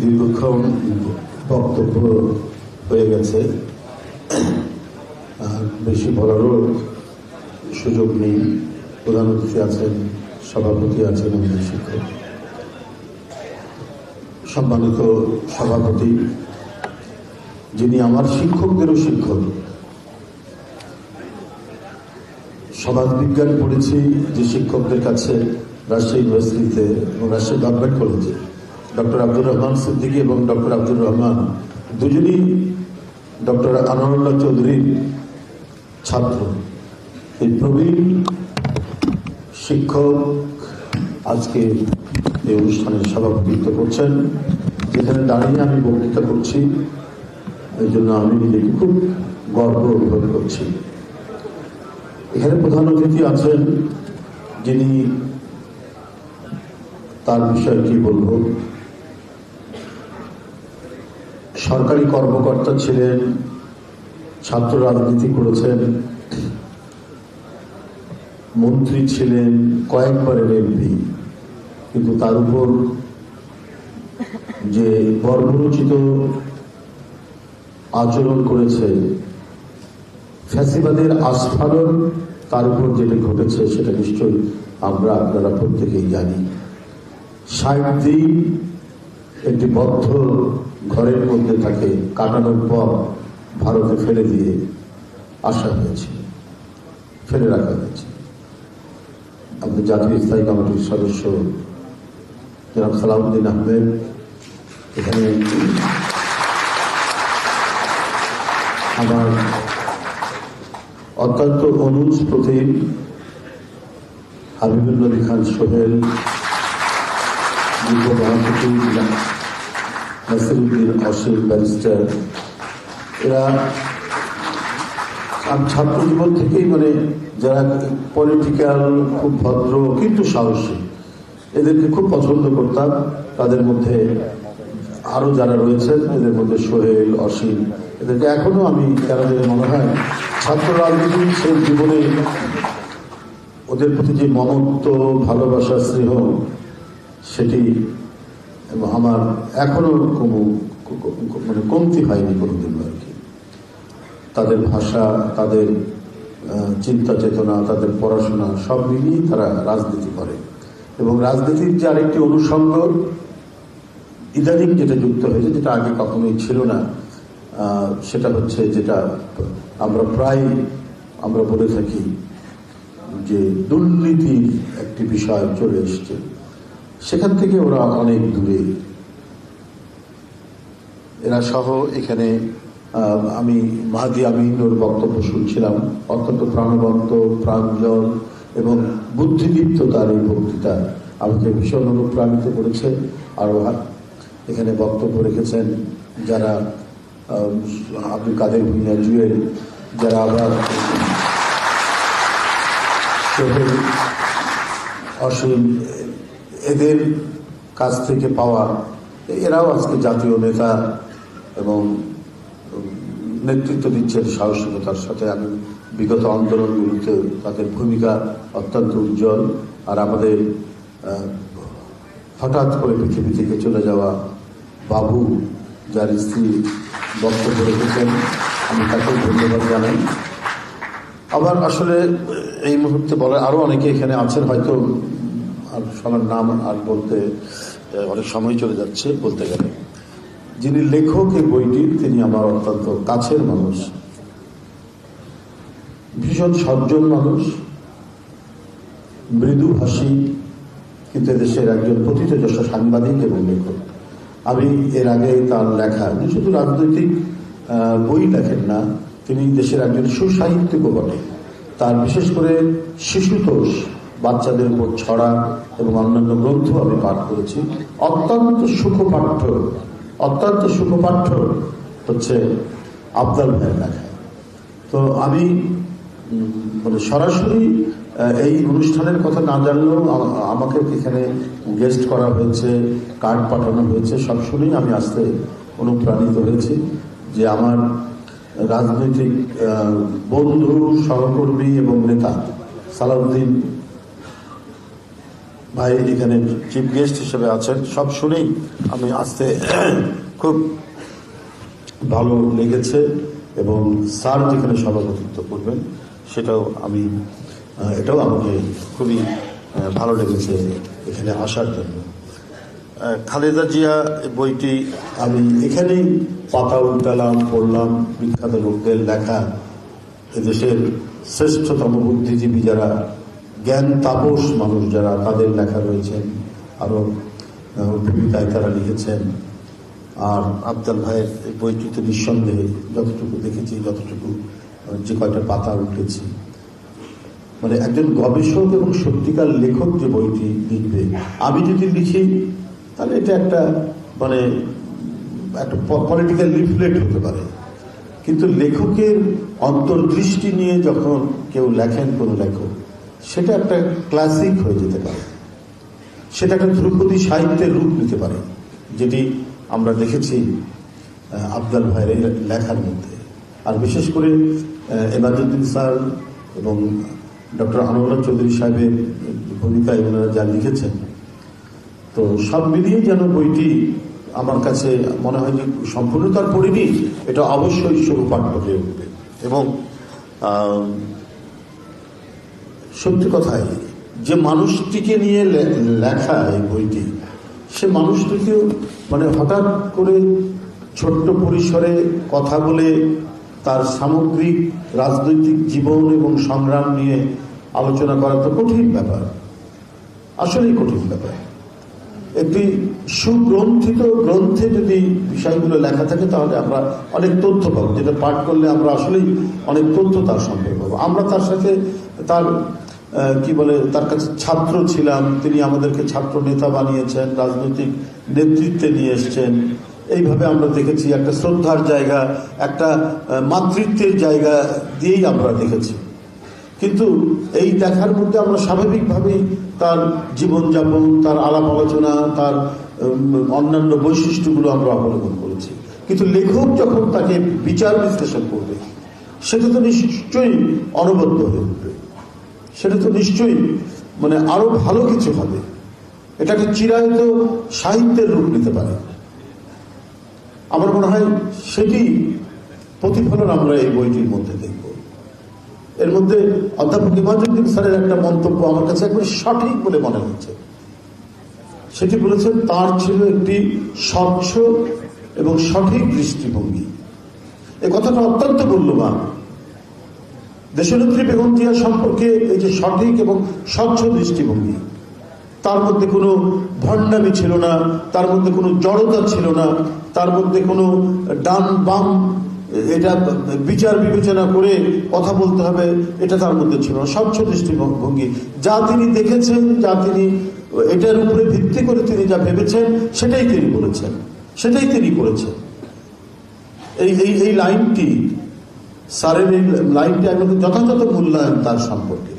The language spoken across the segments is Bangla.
দীর্ঘক্ষণ বক্তব্য হয়ে গেছে। আর বেশি বলারও সুযোগ নেই। প্রধান অতিথি আছেন, সভাপতি আছেন আমাদের শিক্ষক। সম্মানিত সভাপতি, যিনি আমার শিক্ষকদেরও শিক্ষক। সমাজবিজ্ঞান পড়েছি যে শিক্ষকদের কাছে রাজশাহী ইউনিভার্সিটিতে এবং রাজশাহী গভর্নমেন্ট কলেজে ডক্টর আব্দুর রহমান সিদ্দিকী এবং ডক্টর আব্দুর রহমান দুজনই ডক্টর আনোয়ারুল্লাহ চৌধুরীর ছাত্র। এই প্রবীণ শিক্ষক আজকে এই অনুষ্ঠানের সভাপতিত্ব করছেন। যেখানে দাঁড়িয়ে আমি বক্তৃতা করছি, এই জন্য আমি নিজেকে খুব গর্ব অনুভব করছি। এখানে প্রধান অতিথি আছেন যিনি তার বিষয়ে কি বলব? সরকারি কর্মকর্তা ছিলেন ছাত্র রাজনীতি করেছেন। মন্ত্রী ছিলেন কয়েকবারের এমপি। কিন্তু তার উপর যে বর্বরচিত আচরণ করেছে, ফ্যাসিবাদের আস্ফালন, তার উপর যেটা ঘটেছে সেটা নিশ্চয়ই আমরা আপনারা প্রত্যেকেই জানি। দিন একটি বদ্ধ ঘরের মধ্যে তাকে কাটানোর পর ভারতে ফেলে দিয়ে আসা হয়েছে। ফেলে রাখা হয়েছে। আমাদের জাতীয় স্থায়ী কমিটির সদস্য জনাব সালাউদ্দিন আহমেদ, এখানে আমার অত্যন্ত অনুজ প্রতিম হাবিবুল খান সোহেল নাসিরুদ্দিন অসীম ব্যারিস্টার। এরা ছাত্র জীবন থেকেই মানে যারা পলিটিক্যাল খুব ভদ্র কিন্তু সাহসী, এদেরকে খুব পছন্দ করতাম। তাদের মধ্যে আরও যারা রয়েছেন, এদের মধ্যে সোহেল, অসীম, এদেরকে এখনও আমি জানি মনে হয় ছাত্র রাজনীতি, সেই জীবনে ওদের প্রতি যে মমত্ব, ভালোবাসা, স্নেহ, সেটি এবং আমার এখনও কোনো মানে কমতি হয়নি কোনোদিন আর কি। তাদের ভাষা, তাদের চিন্তা চেতনা, তাদের পড়াশোনা সব মিলিয়েই তারা রাজনীতি করে। এবং রাজনীতির যে আরেকটি অনুষঙ্গ ইদানিং যেটা যুক্ত হয়েছে, যেটা আগে কখনোই ছিল না সেটা হচ্ছে যেটা আমরা প্রায়, আমরা বলে থাকি যে দুর্নীতির একটি বিষয় চলে এসছে। সেখান থেকে ওরা অনেক দূরে। এরা সহ এখানে আমি মাহাদি আমিন ওর বক্তব্য শুনছিলাম। অত্যন্ত প্রাণবন্ত, প্রাঞ্জল এবং বুদ্ধিদীপ্ত তার এই বক্তৃতা আমাকে ভীষণ অনুপ্রাণিত করেছে। আরও এখানে বক্তব্য রেখেছেন যারা আব্দুল কাদের ভুইয়া জুয়েল, যারা আবার অসীম এদের কাছ থেকে পাওয়া, এরাও আজকে জাতীয় নেতা এবং নেতৃত্ব দিচ্ছেন সাহসিকতার সাথে। আমি বিগত আন্দোলনগুলিতে তাদের ভূমিকা অত্যন্ত উজ্জ্বল আর আমাদের হঠাৎ করে পৃথিবী থেকে চলে যাওয়া বাবু, যার স্ত্রী বক্তব্য রেখেছেন, আমি তাকেও ধন্যবাদ জানাই। আবার আসলে এই মুহূর্তে বলে আরও অনেকে এখানে আছেন, হয়তো আর সবার নাম আর বলতে অনেক সময় চলে যাচ্ছে বলতে গেলে। যিনি লেখক এই বইটির তিনি আমার অত্যন্ত কাছের মানুষ। ভীষণ সজ্জন মানুষ। মৃদু হাসি কিন্তু দেশের একজন প্রথিতযশ সাংবাদিক এবং লেখক। আমি এর আগে তার লেখা শুধু রাজনৈতিক বই লেখেন না, তিনি দেশের একজন সুসাহিত্যিকও বটে। তার বিশেষ করে শিশুতোষ বাচ্চাদের উপর ছড়া এবং অন্যান্য গ্রন্থ আমি পাঠ করেছি। অত্যন্ত সুখপাঠ্য অত্যন্ত সুখপাঠ্য হচ্ছে আবদাল ভাইয়ের লেখা। তো আমি মানে সরাসরি এই অনুষ্ঠানের কথা না জানলেও আমাকে এখানে গেস্ট করা হয়েছে, কার্ড পাঠানো হয়েছে, সব শুনেই আমি আসতে অনুপ্রাণিত হয়েছি যে আমার রাজনৈতিক বন্ধু, সহকর্মী এবং নেতা সালাউদ্দিন ভাই এখানে চিফ গেস্ট হিসেবে আছেন। সব শুনেই আমি আসতে খুব ভালো লেগেছে এবং স্যার যেখানে সভাপতিত্ব করবেন, সেটাও আমি এটাও আমাকে খুবই ভালো লেগেছে এখানে আসার জন্য। খালেদা জিয়া বইটি আমি এখানেই পাতা উল্টালাম, পড়লাম। বিখ্যাত লোকদের লেখা এদেশের শ্রেষ্ঠতম বুদ্ধিজীবী যারা জ্ঞান তাপস মানুষ যারা, তাদের লেখা রয়েছেন আরও ভূমিকায় তারা লিখেছেন। আর আবদাল ভাইয়ের এই বইটিতে নিঃসন্দেহে যতটুকু দেখেছি, যতটুকু যে কয়টা পাতা উঠেছি। মানে একজন গবেষক এবং সত্যিকার লেখক যে বইটি লিখবে, আমি যদি লিখি, তাহলে এটা একটা মানে একটা পলিটিক্যাল লিফলেট হতে পারে। কিন্তু লেখকের অন্তর্দৃষ্টি নিয়ে যখন কেউ লেখেন কোনো লেখক সেটা একটা ক্লাসিক হয়ে যেতে পারে। সেটা একটা ধ্রুপদী সাহিত্যের রূপ নিতে পারে যেটি আমরা দেখেছি আফজাল ভাইয়ের লেখার মধ্যে। আর বিশেষ করে আহ, এবাদুদ্দিন স্যার এবং ডক্টর আনোয়ার চৌধুরী সাহেবের ভূমিকায় ওনারা যা লিখেছেন তো সব মিলিয়ে যেন বইটি আমার কাছে মনে হয় যে সম্পূর্ণতার পড়িনি এটা অবশ্যই শুরুপাঠ্য হয়ে উঠবে। এবং সত্যি কথাই যে মানুষটিকে নিয়ে লেখা এই বইটি, সে মানুষটিকেও মানে হঠাৎ করে ছোট্ট পরিসরে কথা বলে তার সামগ্রিক রাজনৈতিক জীবন এবং সংগ্রাম নিয়ে আলোচনা করা তো কঠিন ব্যাপার। আসলেই কঠিন ব্যাপার। একটি সুগ্রন্থিত গ্রন্থে যদি বিষয়গুলো লেখা থাকে, তাহলে আমরা অনেক তথ্য পাবো। যেটা পাঠ করলে আমরা আসলেই অনেক তথ্য তার সম্পর্কে পাবো। আমরা তার সাথে তার কি বলে, তার কাছে ছাত্র ছিলাম, তিনি আমাদেরকে ছাত্র নেতা বানিয়েছেন, রাজনৈতিক নেতৃত্বে নিয়ে এসছেন। এইভাবে আমরা দেখেছি একটা শ্রদ্ধার জায়গা, একটা মাতৃত্বের জায়গা দিয়েই আমরা দেখেছি। কিন্তু এই দেখার মধ্যে আমরা স্বাভাবিকভাবেই তার জীবনযাপন, তার আলাপ আলোচনা, তার অন্যান্য বৈশিষ্ট্যগুলো আমরা অবলম্বন করেছি। কিন্তু লেখক যখন তাকে বিচার বিশ্লেষণ করবে সেটা তো নিশ্চয়ই অনবদ্য হয়ে উঠবে। সেটা তো নিশ্চয়ই মানে আরও ভালো কিছু হবে। এটাকে চিরায়ত সাহিত্যের রূপ নিতে পারে। আমার মনে হয় সেটি প্রতিফলন আমরা এই বইটির মধ্যে দেখব। এর মধ্যে অধ্যাপক ইমাজুদ্দিন স্যারের একটা মন্তব্য আমার কাছে একবারে সঠিক বলে মনে হচ্ছে। সেটি বলেছেন, তার ছিল একটি স্বচ্ছ এবং সঠিক দৃষ্টিভঙ্গি। এ কথাটা অত্যন্ত মূল্যবান। দেশনেত্রী বেগম সম্পর্কে এই যে সঠিক এবং স্বচ্ছ দৃষ্টিভঙ্গি, তার মধ্যে কোনো ভণ্ডামি ছিল না, তার মধ্যে কোনো জড়তা ছিল না, তার মধ্যে কোনো ডান বাম, এটা বিচার বিবেচনা করে কথা বলতে হবে, এটা তার মধ্যে ছিল না। স্বচ্ছ দৃষ্টিভঙ্গি। যা তিনি দেখেছেন, যা তিনি, এটার উপরে ভিত্তি করে তিনি যা ভেবেছেন, সেটাই তিনি বলেছেন, সেটাই তিনি করেছেন। এই এই এই লাইনটি স্যারের এই লাইনটি আমি যথাযথ মূল্যায়ন তার সম্পর্কে।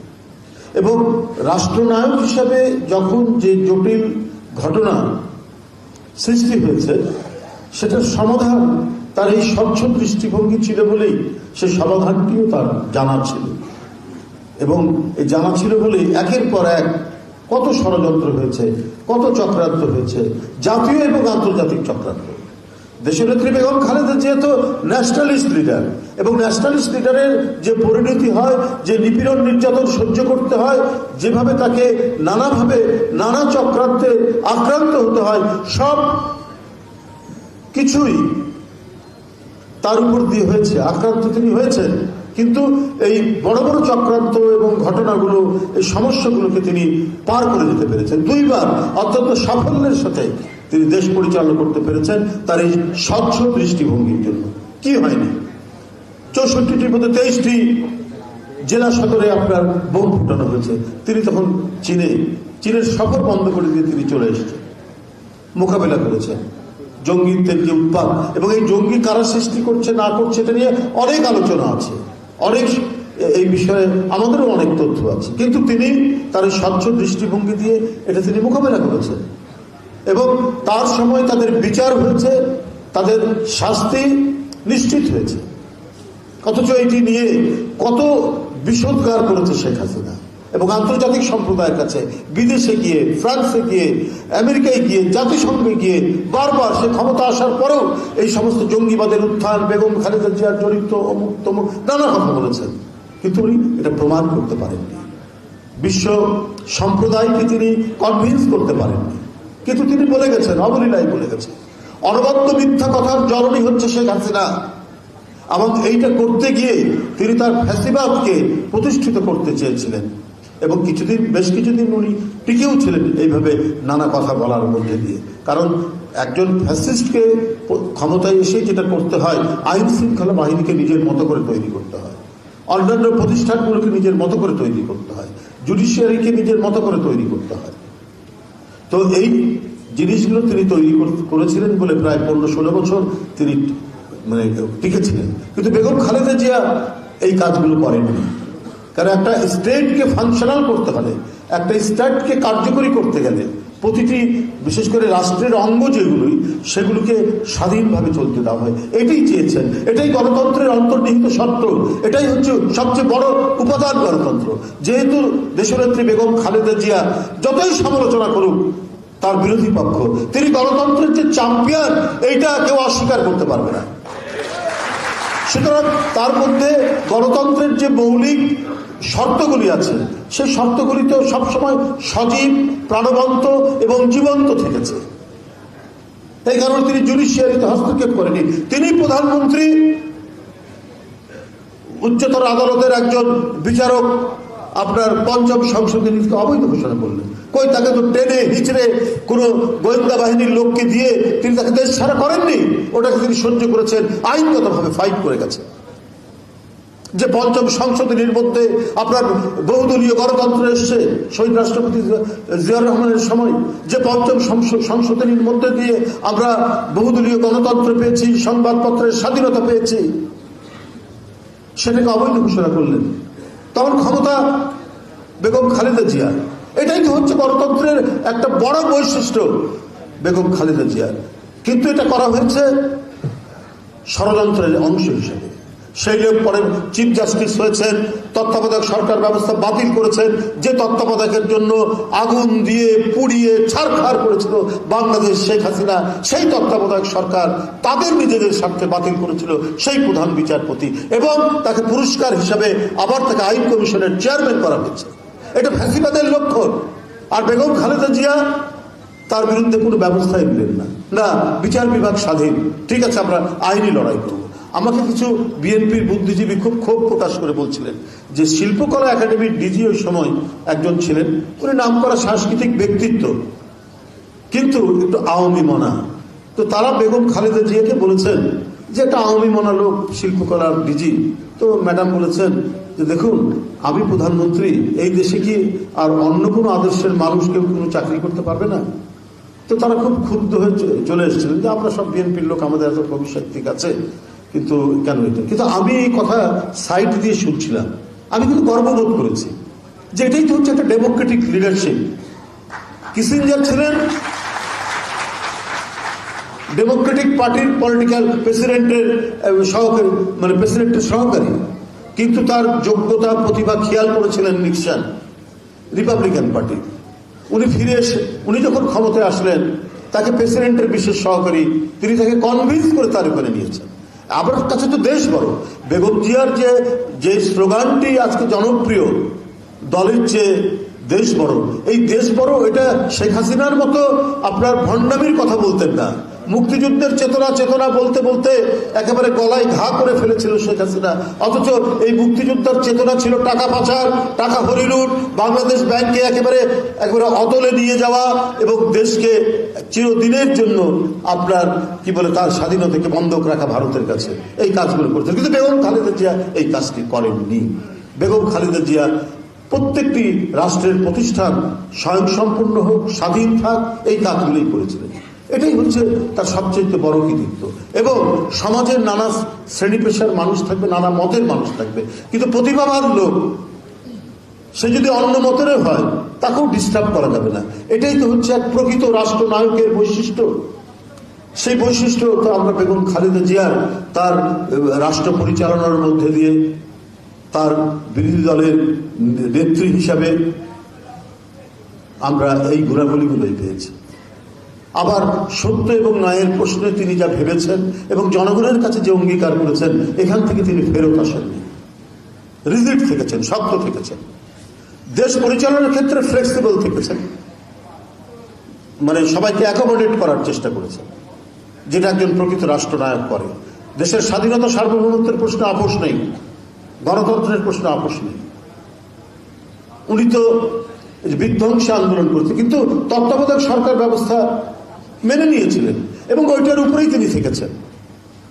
এবং রাষ্ট্রনায়ক হিসাবে যখন যে জটিল ঘটনা সৃষ্টি হয়েছে, সেটার সমাধান তার এই স্বচ্ছ দৃষ্টিভঙ্গি ছিল বলেই সে সমাধানটিও তার জানা ছিল। এবং এই জানা ছিল বলেই একের পর এক কত ষড়যন্ত্র হয়েছে, কত চক্রান্ত হয়েছে, জাতীয় এবং আন্তর্জাতিক চক্রান্ত। দেশনেত্রী বেগম খালেদা যেহেতু ন্যাশনালিস্ট লিডার এবং ন্যাশনালিস্ট লিডারের যে পরিণতি হয়, যে নিপীড়ন নির্যাতন সহ্য করতে হয়, যেভাবে তাকে নানাভাবে, নানা চক্রান্তে আক্রান্ত হতে হয়, সব কিছুই তার উপর দিয়ে হয়েছে, আক্রান্ত তিনি হয়েছেন। কিন্তু এই বড় বড় চক্রান্ত এবং ঘটনাগুলো, এই সমস্যাগুলোকে তিনি পার করে যেতে পেরেছেন। দুইবার অত্যন্ত সাফল্যের সাথে তিনি দেশ পরিচালনা করতে পেরেছেন তার এই স্বচ্ছ দৃষ্টিভঙ্গির জন্য। কি হয়নি? চৌষট্টিটির মধ্যে তেইশটি জেলা সদরে আপনার বোম ফুটানো হয়েছে। তিনি তখন চীনে, চীনের সফর বন্ধ করে দিয়ে তিনি চলে এসেছেন। মোকাবেলা করেছেন। জঙ্গিত্বের যে উৎপাদ এবং এই জঙ্গি কারা সৃষ্টি করছে, না করছে, এটা নিয়ে অনেক আলোচনা আছে। অনেক এই বিষয়ে আমাদেরও অনেক তথ্য আছে। কিন্তু তিনি তার স্বচ্ছ দৃষ্টিভঙ্গি দিয়ে এটা তিনি মোকাবেলা করেছেন। এবং তার সময় তাদের বিচার হয়েছে, তাদের শাস্তি নিশ্চিত হয়েছে। অথচ এটি নিয়ে কত বিষোদ্গার করেছে শেখ হাসিনা এবং আন্তর্জাতিক সম্প্রদায়ের কাছে, বিদেশে গিয়ে, ফ্রান্সে গিয়ে, আমেরিকায় গিয়ে, জাতিসংঘে গিয়ে বারবার সে ক্ষমতা আসার পরেও এই সমস্ত জঙ্গিবাদের উত্থান, বেগম খালেদা জিয়ার জড়িত অমুক তমুক, নানা কথা বলেছেন। কিন্তু উনি এটা প্রমাণ করতে পারেননি। বিশ্ব সম্প্রদায়কে তিনি কনভিন্স করতে পারেননি। কিন্তু তিনি বলে গেছেন অবলীলাই বলে গেছেন। অনবদ্য মিথ্যা কথার জননী হচ্ছে শেখ হাসিনা। এবং এইটা করতে গিয়ে তিনি তার ফ্যাসিবাদকে প্রতিষ্ঠিত করতে চেয়েছিলেন। এবং কিছুদিন, বেশ কিছুদিন উনি টিকেও ছিলেন এইভাবে নানা কথা বলার মধ্যে দিয়ে। কারণ একজন ফ্যাসিস্টকে ক্ষমতায় এসে যেটা করতে হয়, আইন শৃঙ্খলা বাহিনীকে নিজের মতো করে তৈরি করতে হয়। অন্যান্য প্রতিষ্ঠানগুলোকে নিজের মতো করে তৈরি করতে হয়। জুডিশিয়ারিকে নিজের মতো করে তৈরি করতে হয়। তো এই জিনিসগুলো তিনি তৈরি করেছিলেন বলে প্রায় পনেরো ষোলো বছর তিনি মানে টিকেছিলেন। কিন্তু বেগম খালেদা জিয়া এই কাজগুলো করেননি। কারণ একটা স্টেটকে ফাংশনাল করতে হলে, একটা স্টেটকে কার্যকরী করতে গেলে প্রতিটি, বিশেষ করে রাষ্ট্রের অঙ্গ যেগুলোই, সেগুলোকে স্বাধীনভাবে চলতে দেওয়া হয়। এটাই চেয়েছেন। এটাই গণতন্ত্রের অন্তর্নিহিত সত্য এটাই হচ্ছে সবচেয়ে বড় উপাদান গণতন্ত্র। যেহেতু দেশনেত্রী বেগম খালেদা জিয়া যতই সমালোচনা করুক, তার বিরোধী পক্ষ, তিনি গণতন্ত্রের যে চ্যাম্পিয়ন এইটা কেউ অস্বীকার করতে পারবে না। সুতরাং তার মধ্যে গণতন্ত্রের যে মৌলিক শর্তগুলি আছে। সেই শর্তগুলি তো সবসময় সজীব, প্রাণবন্ত এবং জীবন্ত থেকেছে। এই কারণে তিনি জুডিশিয়ারিতে হস্তক্ষেপ করেনি তিনি প্রধানমন্ত্রী, উচ্চতর আদালতের একজন বিচারক আপনার পঞ্চম সংসদে নিজেকে অবৈধ ঘোষণা করলেন। কই তাকে তো টেনে হিচড়ে কোনো গোয়েন্দা বাহিনীর লোককে দিয়ে তিনি তাকে দেশ ছাড়া করেননি? ওটাকে তিনি সহ্য করেছেন, আইনগতভাবে ফাইট করে গেছেন। যে পঞ্চম সংশোধনীর মধ্যে আপনার বহুদলীয় গণতন্ত্র এসছে, শহীদ রাষ্ট্রপতি জিয়াউর রহমানের সময়, যে পঞ্চম সংশ- সংশোধনীর মধ্যে দিয়ে আমরা বহুদলীয় গণতন্ত্র পেয়েছি, সংবাদপত্রের স্বাধীনতা পেয়েছি, সেটাকে অবৈধ ঘোষণা করলেন। তখন ক্ষমতা বেগম খালেদা জিয়া। এটাই তো হচ্ছে গণতন্ত্রের একটা বড় বৈশিষ্ট্য, বেগম খালেদা জিয়া। কিন্তু এটা করা হয়েছে ষড়যন্ত্রের অংশ হিসেবে। সেই লোক পরে চিফ জাস্টিস হয়েছেন, তত্ত্বাবধায়ক সরকার ব্যবস্থা বাতিল করেছেন, যে তত্ত্বাবধায়কের জন্য আগুন দিয়ে পুড়িয়ে ছাড়খাড় করেছিল বাংলাদেশ শেখ হাসিনা, সেই তত্ত্বাবধায়ক সরকার তাদের নিজেদের স্বার্থে বাতিল করেছিল সেই প্রধান বিচারপতি এবং তাকে পুরস্কার হিসাবে আবার তাকে আইন কমিশনের চেয়ারম্যান করা হয়েছে। এটা ফ্যাসিবাদের লক্ষণ। আর বেগম খালেদা জিয়া তার বিরুদ্ধে কোনো ব্যবস্থাই নিলেন না। না, বিচার বিভাগ স্বাধীন। ঠিক আছে, আমরা আইনি লড়াই করব। আমাকে কিছু বিএনপির বুদ্ধিজীবী খুব ক্ষোভ প্রকাশ করে বলছিলেন যে শিল্পকলা একাডেমির ডিজি ওই সময় একজন ছিলেন, উনি নাম করা সাংস্কৃতিক ব্যক্তিত্ব। কিন্তু একটু আওয়ামী মনা। তো তারা বেগম খালেদা জিয়াকে বলেছেন যে একটা আওয়ামী মনা লোক, শিল্পকলার ডিজি। তো ম্যাডাম বলেছেন যে দেখুন, আমি প্রধানমন্ত্রী, এই দেশে কি আর অন্য কোনো আদর্শের মানুষ কেউ কোনো চাকরি করতে পারবে না? তো তারা খুব ক্ষুব্ধ হয়ে চলে এসেছিলেন যে আমরা সব বিএনপির লোক, আমাদের এত ভবিষ্যৎ ঠিক আছে। কিন্তু কেন এটা? কিন্তু আমি এই কথা সাইড দিয়ে শুনছিলাম। আমি কিন্তু গর্ববোধ করেছি যে এটাই তো হচ্ছে একটা ডেমোক্রেটিক লিডারশিপ কিসিঞ্জার ছিলেন ডেমোক্রেটিক পার্টির পলিটিক্যাল প্রেসিডেন্টের সহকারী মানে প্রেসিডেন্টের সহকারী। কিন্তু তার যোগ্যতা, প্রতিভা খেয়াল করেছিলেন নিক্সন রিপাবলিকান পার্টি উনি ফিরে এসে, উনি যখন ক্ষমতায় আসলেন, তাকে প্রেসিডেন্টের বিশেষ সহকারী, তিনি তাকে কনভিন্স করে তার উপরে নিয়েছেন। আমার কাছে তো দেশ বড়। বেগম যে যে স্লোগানটি আজকে জনপ্রিয়, দলের যে দেশ বড়, এই দেশ বড়, এটা শেখ হাসিনার মতো আপনার ভণ্ডামির কথা বলতেন না। মুক্তিযুদ্ধের চেতনা চেতনা বলতে বলতে একেবারে গলায় ঘা করে ফেলেছিল শেখ হাসিনা। অথচ এই মুক্তিযোদ্ধার চেতনা ছিল টাকা পাচার, টাকা হরিলুট বাংলাদেশ ব্যাংকে একেবারে একেবারে অতলে নিয়ে যাওয়া এবং দেশকে চিরদিনের জন্য আপনার, কি বলে, তার স্বাধীনতাকে বন্ধক রাখা ভারতের কাছে। এই কাজগুলো করতে কিন্তু বেগম খালেদা জিয়া এই কাজটি করেননি। বেগম খালেদা জিয়া প্রত্যেকটি রাষ্ট্রের প্রতিষ্ঠান স্বয়ংসম্পূর্ণ হোক, স্বাধীন থাক, এই কাজগুলোই করেছিলেন। এটাই হচ্ছে তার সবচেয়ে বড় কৃতিত্ব। এবং সমাজের নানা শ্রেণি পেশার মানুষ থাকবে, নানা মতের মানুষ থাকবে। কিন্তু প্রতিভাবান লোক, সে যদি অন্য মতেরও হয়, তাকেও ডিস্টার্ব করা যাবে না। এটাই তো হচ্ছে এক প্রকৃত রাষ্ট্রনায়কের বৈশিষ্ট্য। সেই বৈশিষ্ট্য তো আমরা বেগম খালেদা জিয়ার, তার রাষ্ট্র পরিচালনার মধ্যে দিয়ে, তার বিরোধী দলের নেত্রী হিসাবে আমরা এই গুণাবলীগুলোই পেয়েছি। আবার সত্য এবং ন্যায়ের প্রশ্নে তিনি যা ভেবেছেন এবং জনগণের কাছে যে অঙ্গীকার করেছেন, এখান থেকে তিনি ফেরত আসেননি। রিজিট থেকেছেন, শক্ত থেকেছেন। দেশ পরিচালনার ক্ষেত্রে ফ্লেক্সিবল থেকেছেন। মানে সবাইকে অ্যাকোমোডেট করার চেষ্টা করেছেন, যেটা একজন প্রকৃত রাষ্ট্রনায়ক করে। দেশের স্বাধীনতা সার্বভৌমত্বের প্রশ্নে আপোষ নেই, গণতন্ত্রের প্রশ্নে আপোষ নেই। উনি তো বিধ্বংসী আন্দোলন করছে, কিন্তু তত্ত্বাবধায়ক সরকার ব্যবস্থা মেনে নিয়েছিলেন এবং ওইটার উপরেই তিনি থেকেছেন।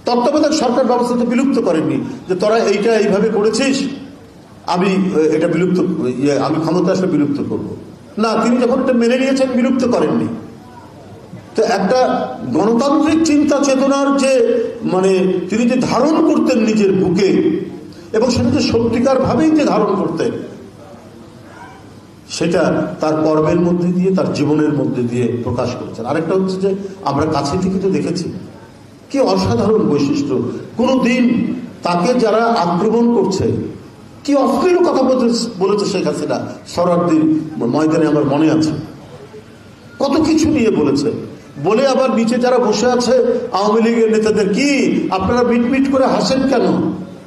তত্ত্বাবধায়ক সরকার ব্যবস্থা তো বিলুপ্ত করেননি যে তোরা এইটা এইভাবে করেছিস আমি এটা বিলুপ্ত ইয়ে, আমি ক্ষমতা আসলে বিলুপ্ত করব। না তিনি যখন এটা মেনে নিয়েছেন বিলুপ্ত করেননি। তো একটা গণতান্ত্রিক চিন্তা চেতনার যে মানে তিনি যে ধারণ করতেন নিজের বুকে এবং সেটা যে সত্যিকার ভাবেই যে ধারণ করতেন সেটা তার পর্বের মধ্যে দিয়ে, তার জীবনের মধ্যে দিয়ে প্রকাশ করেছেন। আরেকটা হচ্ছে যে, আমরা কাছে থেকে তো দেখেছি। কি অসাধারণ বৈশিষ্ট্য। কোনো দিন তাকে যারা আক্রমণ করছে, কি অশ্লীল কথা বলেছে শেখ হাসিনা সরার্দির ময়দানে আমার মনে আছে। কত কিছু নিয়ে বলেছে। বলে আবার নিচে যারা বসে আছে, আওয়ামী লীগের নেতাদের কি, আপনারা মিটমিট করে হাসেন কেন?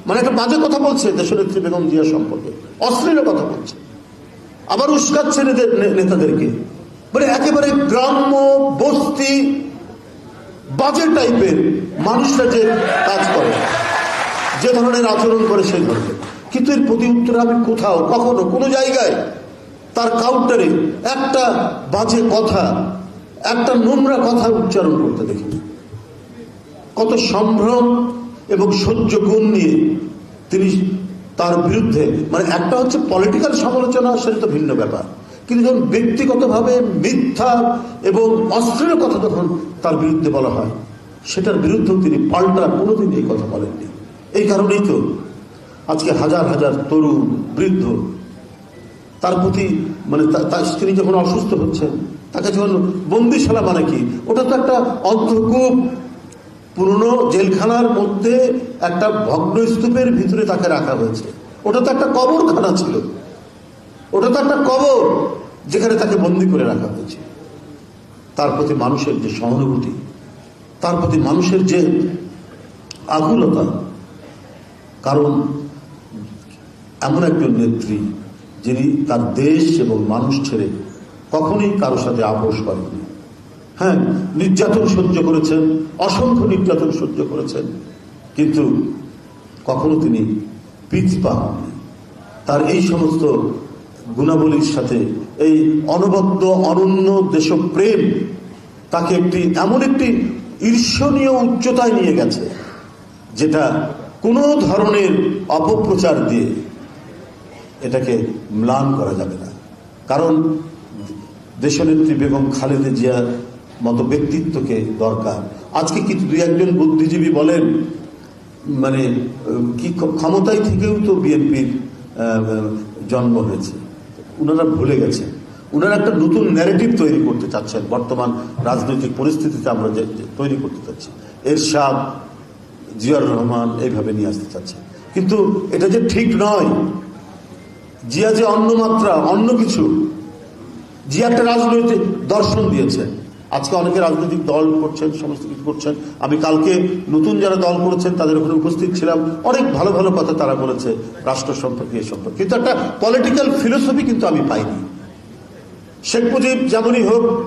মানে একটা বাজে কথা বলছে দেশনেত্রী বেগম জিয়া সম্পর্কে। অশ্লীল কথা বলছে। আবার উস্কাচ্ছে নেতাদেরকে। মানে একেবারে গ্রাম্য বস্তি বাজে টাইপের মানুষরা যে কাজ করে, যে ধরনের আচরণ করে সেই ধরনের। কিন্তু এর প্রতি উত্তরে আমি কোথাও, কখনো কোনো জায়গায় তার কাউন্টারে একটা বাজে কথা, একটা নোংরা কথা উচ্চারণ করতে দেখি কত সম্ভ্রম এবং সহ্য গুণ নিয়ে তিনি তার বিরুদ্ধে মানে একটা হচ্ছে পলিটিক্যাল সমালোচনা, সেটা তো ভিন্ন ব্যাপার। কিন্তু যখন ব্যক্তিগতভাবে মিথ্যা এবং অশ্লীল কথা যখন তার বিরুদ্ধে বলা হয়। সেটার বিরুদ্ধেও তিনি পাল্টা কোনোদিন এই কথা বলেননি। এই কারণেই তো আজকে হাজার হাজার তরুণ, বৃদ্ধ, তার প্রতি মানে তিনি যখন অসুস্থ হচ্ছেন, তাকে যখন বন্দিশালা মানে কি, ওটা তো একটা অন্তর্কূপ পুরনো জেলখানার মধ্যে একটা ভগ্ন স্তূপের ভিতরে তাকে রাখা হয়েছে। ওটা তো একটা কবরখানা ছিল। ওটা তো একটা কবর যেখানে তাকে বন্দি করে রাখা হয়েছে। তার প্রতি মানুষের যে সহানুভূতি, তার প্রতি মানুষের যে আকুলতা, কারণ এমন একজন নেত্রী যিনি তার দেশ এবং মানুষ ছেড়ে কখনোই কারও সাথে আপোষ করেননি। হ্যাঁ নির্যাতন সহ্য করেছেন, অসংখ্য নির্যাতন সহ্য করেছেন। কিন্তু কখনো তিনি পিছপা হননি। তার এই সমস্ত গুণাবলীর সাথে, এই অনবদ্য, অনন্য দেশপ্রেম তাকে একটি, এমন একটি ঈর্ষণীয় উচ্চতায় নিয়ে গেছে, যেটা কোনো ধরনের অপপ্রচার দিয়ে এটাকে ম্লান করা যাবে না। কারণ দেশনেত্রী বেগম খালেদা জিয়ার মতো ব্যক্তিত্বকে দরকার। আজকে কিছু দুই একজন বুদ্ধিজীবী বলেন মানে কি ক্ষমতায় থেকেও তো বিএনপির জন্ম হয়েছে। ওনারা ভুলে গেছেন। ওনারা একটা নতুন ন্যারেটিভ তৈরি করতে চাচ্ছেন। বর্তমান রাজনৈতিক পরিস্থিতিতে আমরা তৈরি করতে চাচ্ছি। এরশাদ, জিয়াউর রহমান এইভাবে নিয়ে আসতে চাচ্ছেন কিন্তু এটা যে ঠিক নয়। জিয়া যে অন্য মাত্রা অন্য কিছু। জিয়া একটা রাজনৈতিক দর্শন দিয়েছেন আজকে অনেকে রাজনৈতিক দল করছেন, সমস্ত কিছু করছেন। আমি কালকে নতুন যারা দল করেছেন, তাদের ওখানে উপস্থিত ছিলাম। অনেক ভালো ভালো কথা তারা বলেছে রাষ্ট্র সম্পর্কে, এ সম্পর্কে। কিন্তু একটা পলিটিক্যাল ফিলোসফি কিন্তু আমি পাইনি। শেখ মুজিব যেমনই হোক,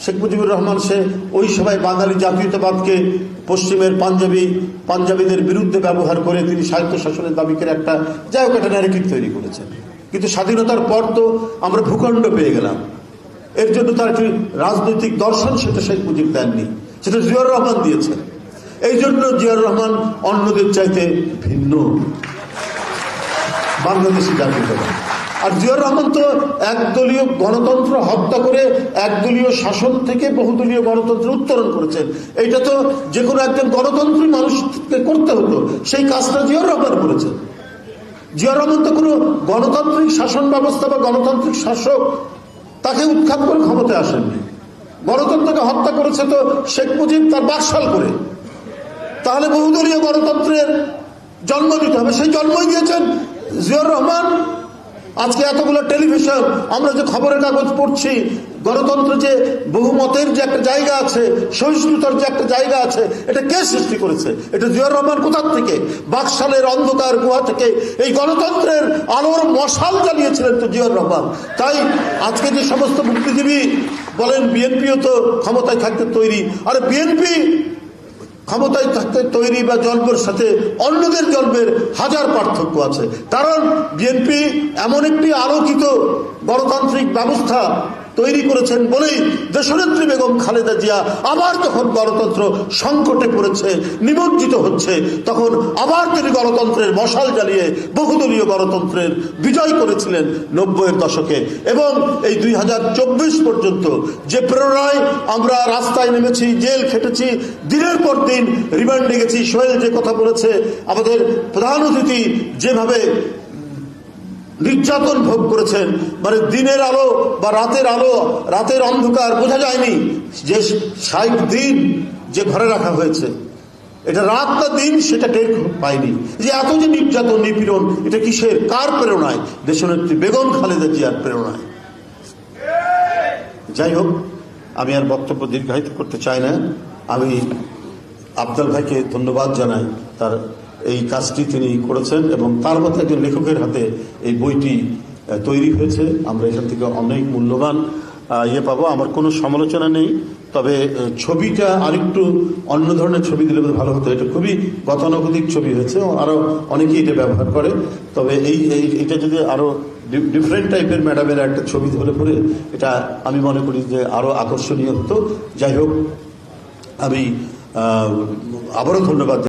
শেখ মুজিবুর রহমান, সে ওই সময় বাঙালি জাতীয়তাবাদকে পশ্চিমের পাঞ্জাবি, পাঞ্জাবিদের বিরুদ্ধে ব্যবহার করে তিনি সাহিত্য শাসনের দাবি করে একটা, যাই হোক, একটা ন্যারেটিভ তৈরি করেছেন। কিন্তু স্বাধীনতার পর তো আমরা ভূখণ্ড পেয়ে গেলাম। এর জন্য তার একটি রাজনৈতিক দর্শন সেটা শেখ মুজিব দেননি, সেটা জিয়াউর রহমান দিয়েছেন। এই জন্য জিয়াউর রহমান অন্যদের চাইতে ভিন্ন। বাংলাদেশি জাতীয়তাবাদ আর জিয়াউর রহমান তো একদলীয় গণতন্ত্র হত্যা করে একদলীয় শাসন থেকে বহুদলীয় গণতন্ত্র উত্তরণ করেছেন। এইটা তো যে কোনো একজন গণতন্ত্রী মানুষকে করতে হতো। সেই কাজটা জিয়াউর রহমান করেছেন। জিয়াউর রহমান তো কোনো গণতান্ত্রিক শাসন ব্যবস্থা বা গণতান্ত্রিক শাসক তাকে উৎখাত করে ক্ষমতায় আসেননি। গণতন্ত্রকে হত্যা করেছে তো শেখ মুজিব তার বাকশাল করে। তাহলে বহুদলীয় গণতন্ত্রের জন্ম দিতে হবে। সেই জন্মই দিয়েছেন জিয়াউর রহমান। আজকে এতগুলো টেলিভিশন, আমরা যে খবরের কাগজ পড়ছি গণতন্ত্র যে বহুমতের যে একটা জায়গা আছে, সহিষ্ণুতার যে একটা জায়গা আছে, এটা কে সৃষ্টি করেছে? এটা জিয়াউর রহমান কোথার থেকে? বাকশালের অন্ধকার গুহা থেকে। এই গণতন্ত্রের আলোর মশাল জ্বালিয়েছিলেন তো জিয়াউর রহমান। তাই আজকে যে সমস্ত বুদ্ধিজীবী বলেন, বিএনপিও তো ক্ষমতায় থাকতে তৈরি। আর বিএনপি ক্ষমতায় থাকতে তৈরি বা জন্মের সাথে অন্যদের জন্মের হাজার পার্থক্য আছে। কারণ বিএনপি এমন একটি আলোকিত গণতান্ত্রিক ব্যবস্থা তৈরি করেছেন বলেই দেশনেত্রী বেগম খালেদা জিয়া আবার যখন গণতন্ত্র সংকটে পড়েছে, নিমজ্জিত হচ্ছে, তখন আবার তিনি গণতন্ত্রের মশাল জ্বালিয়ে বহুদলীয় গণতন্ত্রের বিজয় করেছিলেন নব্বইয়ের দশকে। এবং এই দুই হাজার চব্বিশ পর্যন্ত যে প্রেরণায় আমরা রাস্তায় নেমেছি, জেল খেটেছি, দিনের পর দিন রিমান্ডে গেছি, সোহেল যে কথা বলেছে, আমাদের প্রধান অতিথি যেভাবে নির্যাতন ভোগ করেছেন। মানে দিনের আলো বা রাতের আলো, রাতের অন্ধকার বোঝা যায়নি যে ষাট দিন যে ঘরে রাখা হয়েছে। এটা রাত না দিন সেটা টের পায়নি যে এত যে নির্যাতন, নিপীড়ন, এটা কিসের? কার প্রেরণায়? দেশনেত্রী বেগম খালেদা জিয়ার প্রেরণায়। যাই হোক, আমি আর বক্তব্য দীর্ঘায়িত করতে চাই না। আমি আফজাল ভাইকে ধন্যবাদ জানাই তার এই কাজটি তিনি করেছেন এবং তার মতো একজন লেখকের হাতে এই বইটি তৈরি হয়েছে। আমরা এখান থেকে অনেক মূল্যবান ইয়ে পাবো। আমার কোনো সমালোচনা নেই। তবে ছবিটা আরেকটু অন্য ধরনের ছবি দিলে ভালো হতো। এটা খুবই গতানুগতিক ছবি হয়েছে। আরও অনেকেই এটা ব্যবহার করে। তবে এই এটা যদি আরও ডিফারেন্ট টাইপের ম্যাডামের একটা ছবি ধরে পড়ে, এটা আমি মনে করি যে আরও আকর্ষণীয় হতো। যাই হোক, আমি আবারও ধন্যবাদ